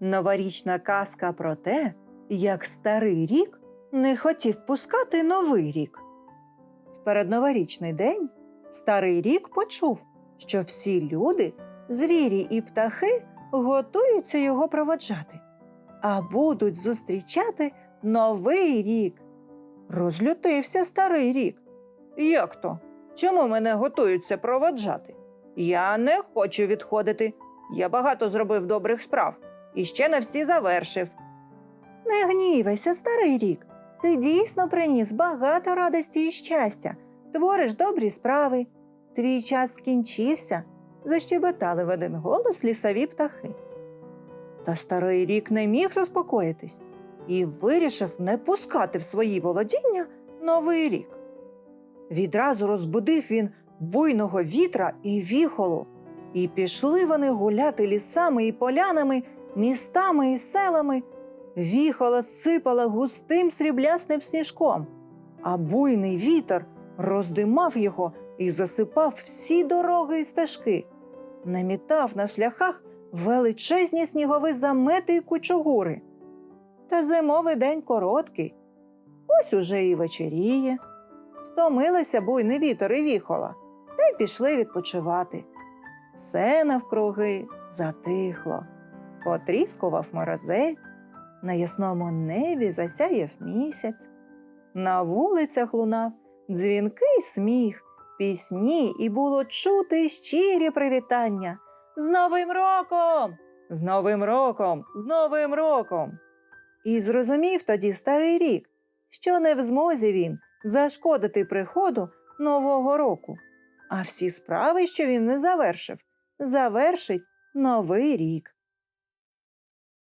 Новорічна казка про те, як старий рік не хотів пускати новий рік. В передноворічний день старий рік почув, що всі люди, звірі і птахи готуються його проводжати, а будуть зустрічати новий рік. Розлютився старий рік. Як то? Чому мене готуються проводжати? Я не хочу відходити. Я багато зробив добрих справ і ще не всі завершив. Не гнівайся, старий рік. Ти дійсно приніс багато радості і щастя, твориш добрі справи. Твій час скінчився, защебетали в один голос лісові птахи. Та старий рік не міг заспокоїтись і вирішив не пускати в свої володіння новий рік. Відразу розбудив він буйного вітра і віхолу, і пішли вони гуляти лісами і полянами, містами і селами. Віхола сипала густим сріблясним сніжком, а буйний вітер роздимав його і засипав всі дороги і стежки, намітав на шляхах величезні снігові замети й кучугури. Та зимовий день короткий. Ось уже і вечеріє. Стомилися буйний вітер і віхола, та й пішли відпочивати. Все навкруги затихло, потріскував морозець, на ясному небі засяяв місяць, на вулицях лунав дзвінкий сміх, пісні, і було чути щирі привітання. З Новим роком! З Новим роком! З Новим роком! І зрозумів тоді старий рік, що не в змозі він зашкодити приходу Нового року, а всі справи, що він не завершив, завершить Новий рік.